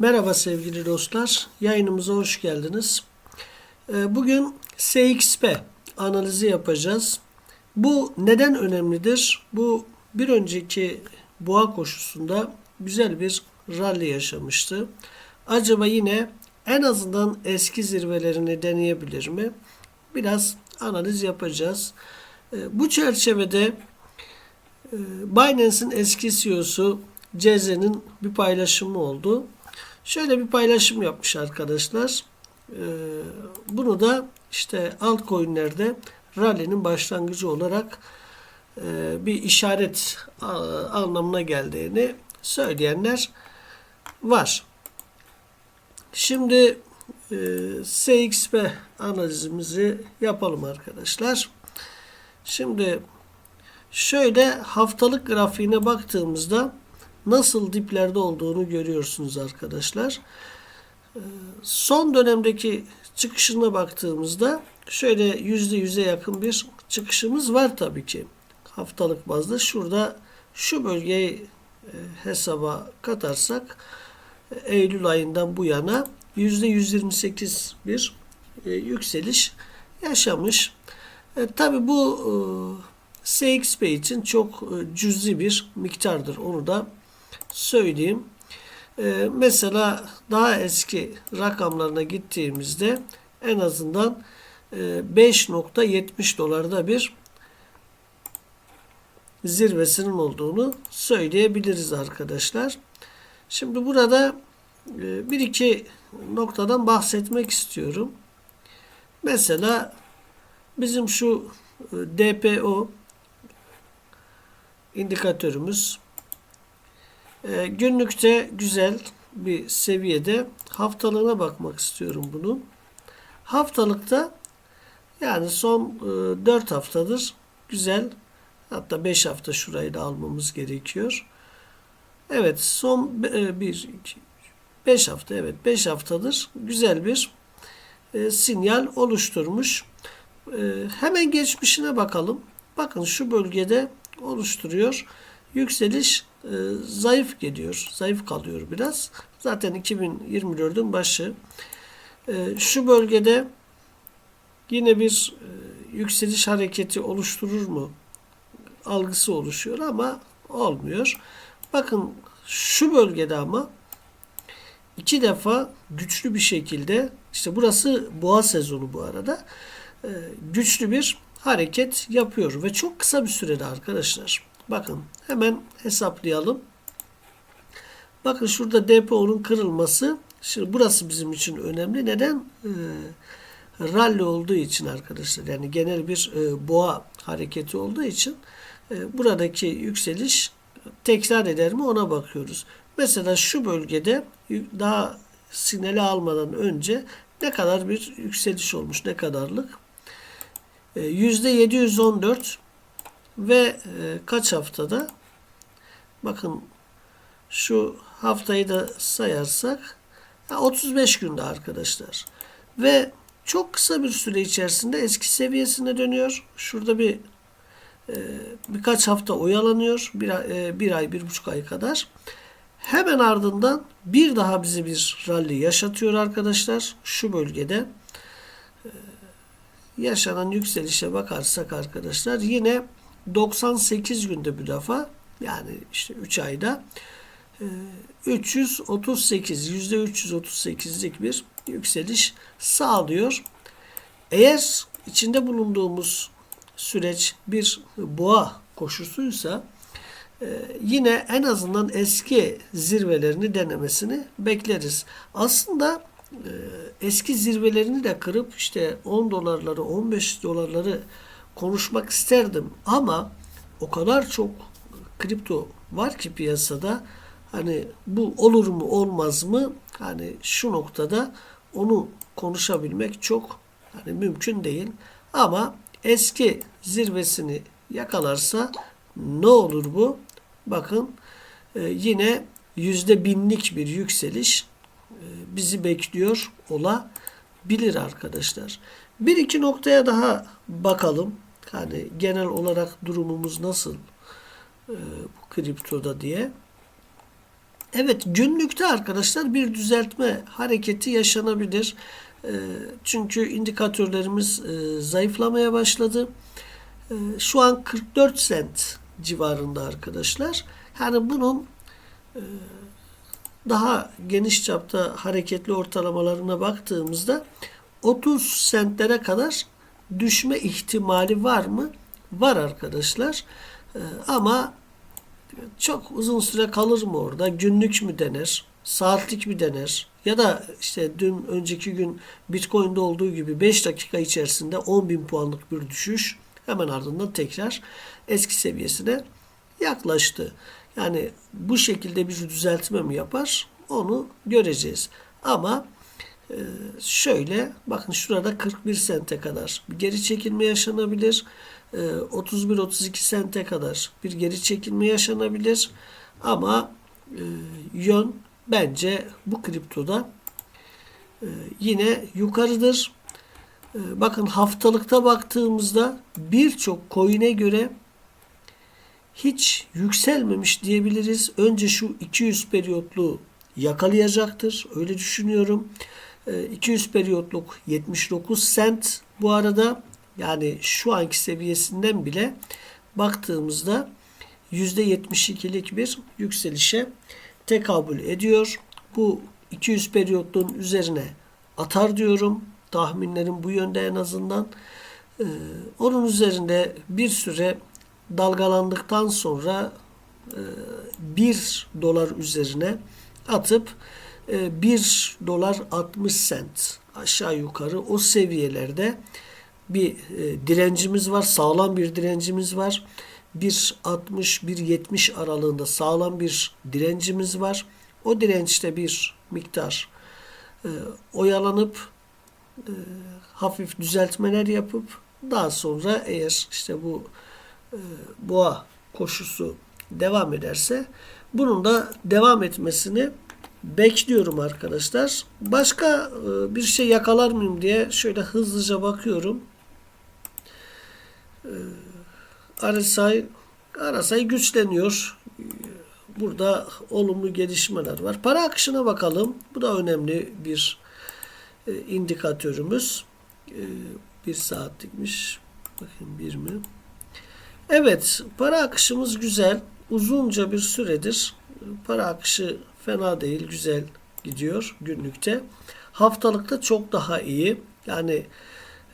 Merhaba sevgili dostlar, yayınımıza hoş geldiniz. Ee, Bugün SXP analizi yapacağız. Bu neden önemlidir? Bu bir önceki boğa koşusunda güzel bir rally yaşamıştı. Acaba yine en azından eski zirvelerini deneyebilir mi? Biraz analiz yapacağız. Ee, Bu çerçevede e, Binance'in eski CEO'su Ceze'nin bir paylaşımı oldu. Şöyle bir paylaşım yapmış arkadaşlar. Ee, Bunu da işte altcoin'lerde rally'nin başlangıcı olarak e, bir işaret anlamına geldiğini söyleyenler var. Şimdi e, SXP analizimizi yapalım arkadaşlar. Şimdi şöyle haftalık grafiğine baktığımızda nasıl diplerde olduğunu görüyorsunuz arkadaşlar. Ee, Son dönemdeki çıkışına baktığımızda şöyle yüzde yüze yakın bir çıkışımız var tabii ki. Haftalık bazda şurada şu bölgeyi e, hesaba katarsak e, Eylül ayından bu yana yüzde 128 bir e, yükseliş yaşamış. E, tabii bu e, CXP için çok cüzi bir miktardır. Onu da söyleyeyim. Ee, mesela daha eski rakamlarına gittiğimizde en azından e, 5.70 dolarda bir zirvesinin olduğunu söyleyebiliriz arkadaşlar. Şimdi burada e, bir iki noktadan bahsetmek istiyorum. Mesela bizim şu e, DPO indikatörümüz e, günlükte güzel bir seviyede haftalığına bakmak istiyorum bunun. Haftalıkta yani son e, 4 haftadır güzel hatta 5 hafta şurayı da almamız gerekiyor. Evet son 1 2 5 hafta evet 5 haftadır güzel bir e, sinyal oluşturmuş. E, hemen geçmişine bakalım. Bakın şu bölgede oluşturuyor. Yükseliş e, zayıf geliyor. Zayıf kalıyor biraz. Zaten 2024'ün başı. E, şu bölgede yine bir e, yükseliş hareketi oluşturur mu? Algısı oluşuyor ama olmuyor. Bakın şu bölgede ama iki defa güçlü bir şekilde işte burası boğa sezonu bu arada güçlü bir hareket yapıyor ve çok kısa bir sürede arkadaşlar. Bakın hemen hesaplayalım. Bakın şurada DPO'nun kırılması. Şimdi burası bizim için önemli. Neden? Ee, rally olduğu için arkadaşlar. Yani genel bir e, boğa hareketi olduğu için e, buradaki yükseliş tekrar eder mi ona bakıyoruz. Mesela şu bölgede daha sinyali almadan önce ne kadar bir yükseliş olmuş? Ne kadarlık? E, %714 ve e, kaç haftada? Bakın şu haftayı da sayarsak 35 günde arkadaşlar. Ve çok kısa bir süre içerisinde eski seviyesine dönüyor. Şurada bir e, birkaç hafta oyalanıyor. Bir, e, bir ay, bir buçuk ay kadar. Hemen ardından bir daha bize bir rally yaşatıyor arkadaşlar. Şu bölgede e, yaşanan yükselişe bakarsak arkadaşlar yine 98 günde bir defa yani işte 3 ayda 338 yüzde 338'lik bir yükseliş sağlıyor. Eğer içinde bulunduğumuz süreç bir boğa koşusuysa yine en azından eski zirvelerini denemesini bekleriz. Aslında eski zirvelerini de kırıp işte 10 dolarları 15 dolarları konuşmak isterdim ama o kadar çok kripto var ki piyasada hani bu olur mu olmaz mı hani şu noktada onu konuşabilmek çok hani mümkün değil ama eski zirvesini yakalarsa ne olur bu bakın e, yine yüzde binlik bir yükseliş e, bizi bekliyor olabilir arkadaşlar. Bir iki noktaya daha bakalım. Hani genel olarak durumumuz nasıl e, bu kriptoda diye. Evet günlükte arkadaşlar bir düzeltme hareketi yaşanabilir. E, çünkü indikatörlerimiz e, zayıflamaya başladı. E, şu an 44 sent civarında arkadaşlar. Yani bunun e, daha geniş çapta hareketli ortalamalarına baktığımızda 30 sentlere kadar düşme ihtimali var mı? Var arkadaşlar. E, ama çok uzun süre kalır mı orada? Günlük mü denir? Saatlik mi denir? Ya da işte dün önceki gün Bitcoin'de olduğu gibi 5 dakika içerisinde 10 bin puanlık bir düşüş hemen ardından tekrar eski seviyesine yaklaştı. Yani bu şekilde bir düzeltme mi yapar? Onu göreceğiz. Ama şöyle bakın şurada 41 sente kadar bir geri çekilme yaşanabilir. 31-32 sente kadar bir geri çekilme yaşanabilir. Ama e, yön bence bu kriptoda e, yine yukarıdır. E, bakın haftalıkta baktığımızda birçok coin'e göre hiç yükselmemiş diyebiliriz. Önce şu 200 periyotlu yakalayacaktır. Öyle düşünüyorum. 200 periyotluk 79 sent bu arada yani şu anki seviyesinden bile baktığımızda %72'lik bir yükselişe tekabül ediyor. Bu 200 periyotluğun üzerine atar diyorum. Tahminlerim bu yönde en azından. Ee, onun üzerinde bir süre dalgalandıktan sonra e, 1 dolar üzerine atıp e, 1 dolar 60 sent aşağı yukarı o seviyelerde bir e, direncimiz var. Sağlam bir direncimiz var. 1.60-1.70 aralığında sağlam bir direncimiz var. O dirençte bir miktar e, oyalanıp e, hafif düzeltmeler yapıp daha sonra eğer işte bu e, boğa koşusu devam ederse bunun da devam etmesini bekliyorum arkadaşlar. Başka e, bir şey yakalar mıyım diye şöyle hızlıca bakıyorum. RSI RSI güçleniyor. Burada olumlu gelişmeler var. Para akışına bakalım. Bu da önemli bir e, indikatörümüz. E, bir saatlikmiş. Bakın bir mi? Evet. Para akışımız güzel. Uzunca bir süredir para akışı fena değil. Güzel gidiyor günlükte. Haftalıkta çok daha iyi. Yani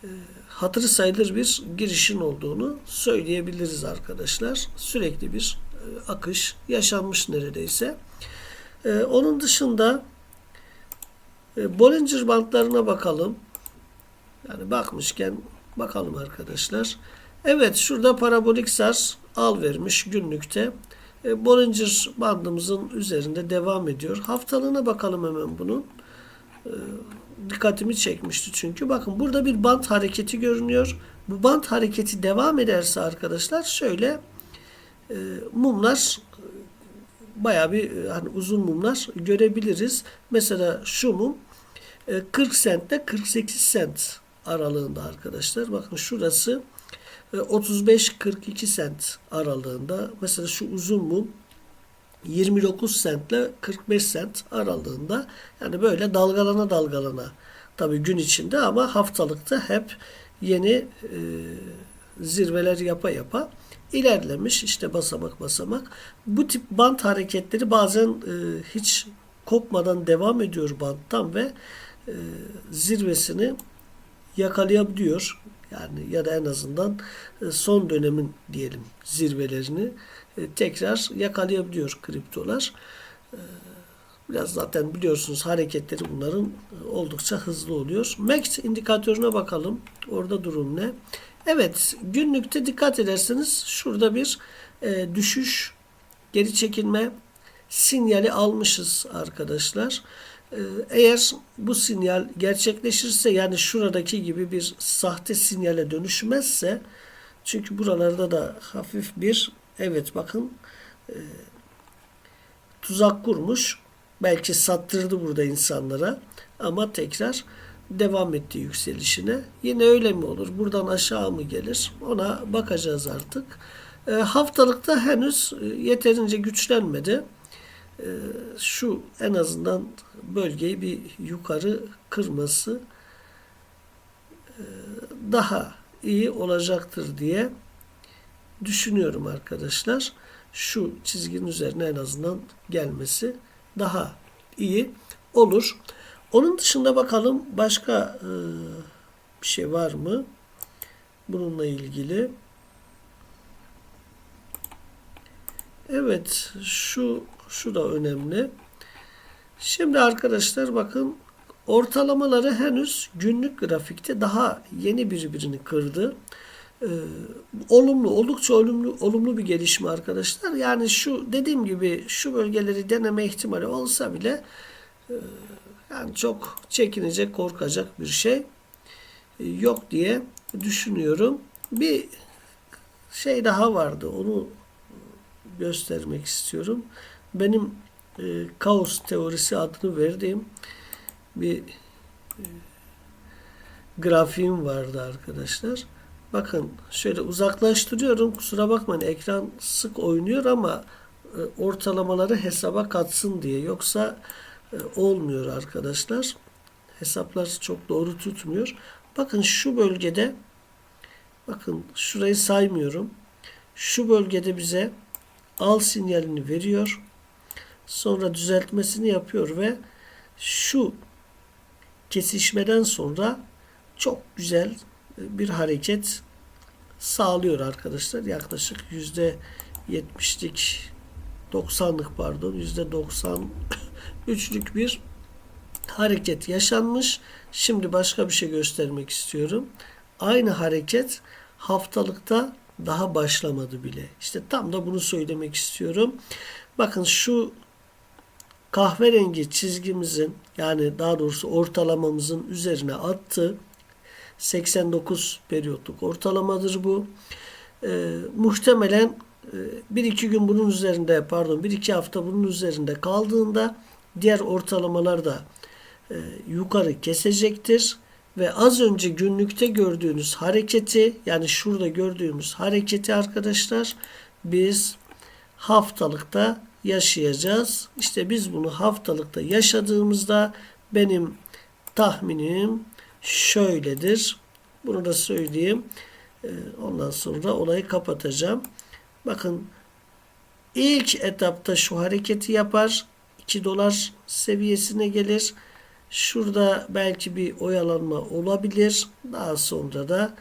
e, hatırı sayılır bir girişin olduğunu söyleyebiliriz arkadaşlar. Sürekli bir e, akış yaşanmış neredeyse. E, onun dışında e, Bollinger bantlarına bakalım. Yani bakmışken bakalım arkadaşlar. Evet şurada parabolik sars al vermiş günlükte. Bollinger bandımızın üzerinde devam ediyor. Haftalığına bakalım hemen bunun dikkatimi çekmişti çünkü. Bakın burada bir bant hareketi görünüyor. Bu bant hareketi devam ederse arkadaşlar şöyle e, mumlar bayağı bir e, hani uzun mumlar görebiliriz. Mesela şu mum e, 40 sentle 48 sent aralığında arkadaşlar. Bakın şurası e, 35-42 sent aralığında. Mesela şu uzun mum 29 sentle 45 sent aralığında. Yani böyle dalgalana dalgalana tabii gün içinde ama haftalıkta hep yeni e, zirveler yapa yapa ilerlemiş işte basamak basamak. Bu tip bant hareketleri bazen e, hiç kopmadan devam ediyor banttan ve e, zirvesini yakalayabiliyor. Yani ya da en azından e, son dönemin diyelim zirvelerini e, tekrar yakalayabiliyor kriptolar. E, biraz zaten biliyorsunuz hareketleri bunların oldukça hızlı oluyor. MACD indikatörüne bakalım. Orada durum ne? Evet günlükte dikkat ederseniz şurada bir düşüş geri çekilme sinyali almışız arkadaşlar. Eğer bu sinyal gerçekleşirse yani şuradaki gibi bir sahte sinyale dönüşmezse çünkü buralarda da hafif bir Evet bakın e, tuzak kurmuş. Belki sattırdı burada insanlara ama tekrar devam etti yükselişine. Yine öyle mi olur? Buradan aşağı mı gelir? Ona bakacağız artık. E, haftalıkta henüz e, yeterince güçlenmedi. E, şu en azından bölgeyi bir yukarı kırması e, daha iyi olacaktır diye düşünüyorum arkadaşlar. Şu çizginin üzerine en azından gelmesi daha iyi olur. Onun dışında bakalım başka e, bir şey var mı? Bununla ilgili. Evet, şu şu da önemli. Şimdi arkadaşlar bakın ortalamaları henüz günlük grafikte daha yeni birbirini kırdı. Ee, olumlu, oldukça olumlu olumlu bir gelişme arkadaşlar. Yani şu dediğim gibi şu bölgeleri deneme ihtimali olsa bile e, yani çok çekinecek, korkacak bir şey e, yok diye düşünüyorum. Bir şey daha vardı. Onu göstermek istiyorum. Benim e, kaos teorisi adını verdiğim bir e, grafiğim vardı arkadaşlar. Bakın şöyle uzaklaştırıyorum. Kusura bakmayın ekran sık oynuyor ama e, ortalamaları hesaba katsın diye. Yoksa e, olmuyor arkadaşlar. Hesaplar çok doğru tutmuyor. Bakın şu bölgede bakın şurayı saymıyorum. Şu bölgede bize al sinyalini veriyor. Sonra düzeltmesini yapıyor ve şu kesişmeden sonra çok güzel bir hareket sağlıyor arkadaşlar. Yaklaşık yüzde yetmişlik 90'lık pardon yüzde 93'lük bir hareket yaşanmış. Şimdi başka bir şey göstermek istiyorum. Aynı hareket haftalıkta daha başlamadı bile. İşte tam da bunu söylemek istiyorum. Bakın şu kahverengi çizgimizin yani daha doğrusu ortalamamızın üzerine attı. 89 periyotluk ortalamadır bu. Ee, muhtemelen e, bir iki gün bunun üzerinde pardon bir iki hafta bunun üzerinde kaldığında diğer ortalamalar da e, yukarı kesecektir ve az önce günlükte gördüğünüz hareketi yani şurada gördüğümüz hareketi arkadaşlar biz haftalıkta yaşayacağız. İşte biz bunu haftalıkta yaşadığımızda benim tahminim şöyledir. Bunu da söyleyeyim. Ee, Ondan sonra olayı kapatacağım. Bakın ilk etapta şu hareketi yapar. 2 dolar seviyesine gelir. Şurada belki bir oyalanma olabilir. Daha sonra da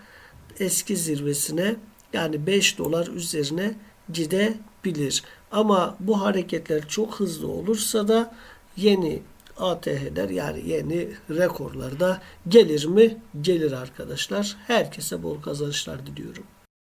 eski zirvesine yani 5 dolar üzerine gidebilir. Ama bu hareketler çok hızlı olursa da yeni ATH'ler yani yeni rekorlarda gelir mi? Gelir arkadaşlar. Herkese bol kazançlar diliyorum.